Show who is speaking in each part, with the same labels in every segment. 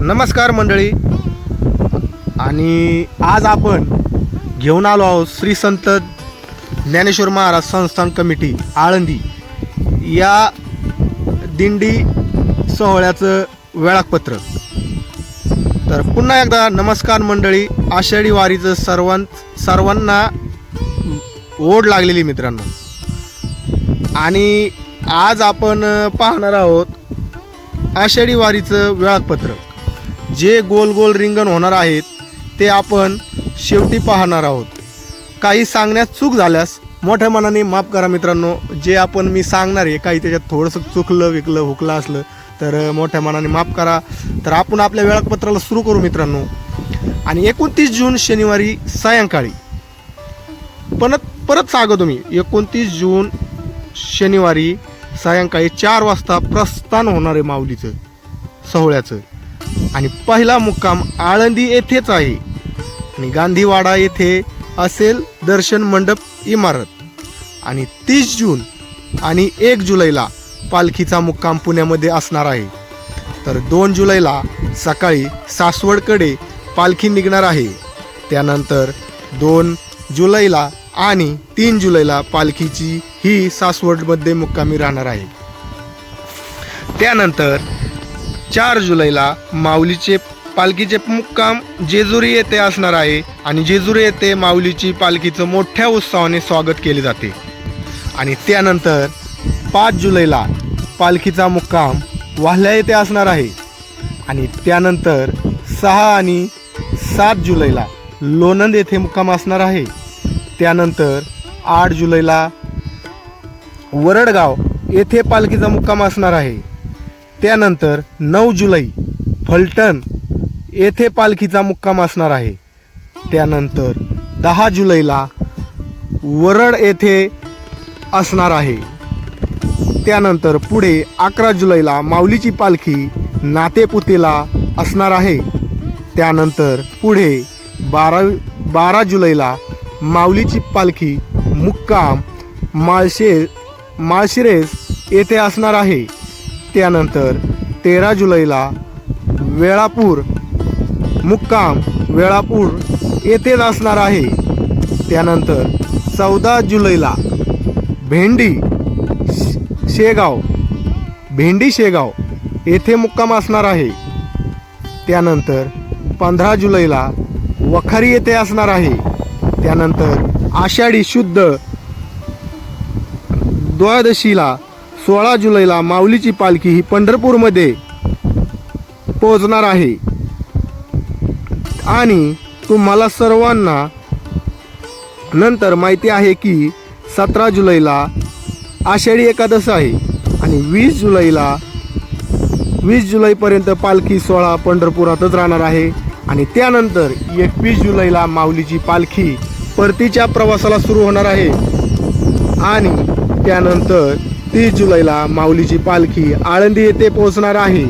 Speaker 1: नमस्कार मंडळी. आणि आज आपण घेऊन आलो आहोत श्री संत ज्ञानेश्वर महाराज संस्थान कमिटी आळंदी. या दिंडी सोहळ्याचं वेळापत्र तर पुन्हा एकदा नमस्कार मंडळी आषाढी वारीचं सर्वां सर्वांना ओढ लागलेली मित्रांनो. आणि आज आपण पाहणार आहोत आषाढी वारीचं वेळापत्रक. जे गोल गोल रिंगण होणार आहेत ते आपण शेवटी पाहणार आहोत. काही सांगण्यात चूक झाल्यास मोठ्या मनाने माफ करा मित्रांनो. जे आपण मी सांगणार आहे काही त्याच्यात थोडंसं चुकलं विकलं हुकलं असलं तर मोठ्या मनाने माफ करा. तर आपण आपल्या वेळापत्राला सुरू करू मित्रांनो. आणि एकोणतीस जून शनिवारी सायंकाळी. परत परत सांगतो मी एकोणतीस जून शनिवारी सायंकाळी चार वाजता प्रस्थान होणार आहे माऊलीचं सोहळ्याचं. आणि पहिला मुक्काम आळंदी येथेच आहे. आणि गांधीवाडा येथे असेल दर्शन मंडप इमारत. आणि तीस जून आणि एक जुलैला पालखीचा मुक्काम पुण्यामध्ये असणार आहे. तर दोन जुलैला सकाळी सासवडकडे पालखी निघणार आहे. त्यानंतर दोन जुलैला आणि तीन जुलैला पालखीची ही सासवडमध्ये मुक्कामी राहणार आहे. त्यानंतर चार जुलैला माऊलीचे पालखीचे मुक्काम जेजुरी येथे असणार आहे आणि जेजुरी येथे माऊलीची पालखीचं मोठ्या उत्साहाने स्वागत केले जाते. आणि त्यानंतर पाच जुलैला पालखीचा मुक्काम वाहल्या येथे असणार आहे. आणि त्यानंतर सहा आणि सात जुलैला लोणंद येथे मुक्काम असणार आहे. त्यानंतर आठ जुलैला वरडगाव येथे पालखीचा मुक्काम असणार आहे. त्यानंतर नऊ जुलै फलटण येथे पालखीचा मुक्काम असणार आहे. त्यानंतर दहा जुलैला वरड येथे असणार आहे. त्यानंतर पुढे अकरा जुलैला माऊलीची पालखी नातेपुतेला असणार आहे. त्यानंतर पुढे बारा बारा जुलैला माऊलीची पालखी मुक्काम माळशे माळशिरेस येथे असणार आहे. त्यानंतर तेरा जुलैला वेळापूर मुक्काम वेळापूर येथेच असणार आहे. त्यानंतर चौदा जुलैला भेंडी शेगाव भेंडी शेगाव येथे मुक्काम असणार आहे. त्यानंतर पंधरा जुलैला वखारी येथे असणार आहे. त्यानंतर आषाढी शुद्ध द्वादशीला सोळा जुलैला माऊलीची पालखी ही पंढरपूरमध्ये पोहोचणार आहे. आणि तुम्हाला सर्वांना नंतर माहिती आहे की सतरा जुलैला आषाढी एकादश आहे आणि वीस जुलैला वीस जुलैपर्यंत पालखी सोहळा पंढरपुरातच राहणार आहे. आणि त्यानंतर एकवीस जुलैला माऊलीची पालखी परतीच्या प्रवासाला सुरू होणार आहे. आणि त्यानंतर तीस जुलैला माऊलीची पालखी आळंदी येथे पोहोचणार आहे.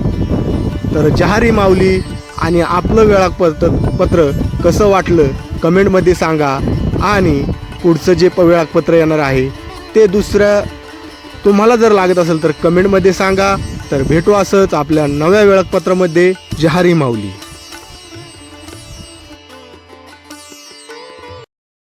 Speaker 1: तर जहारी माऊली आणि आपलं वेळापत्र पत्र कसं वाटलं कमेंटमध्ये सांगा आणि पुढचं जे प वेळापत्र येणार आहे ते दुसऱ्या तुम्हाला जर लागत असेल तर कमेंटमध्ये सांगा. तर भेटू असंच आपल्या नव्या वेळापत्रामध्ये जहारी माऊली.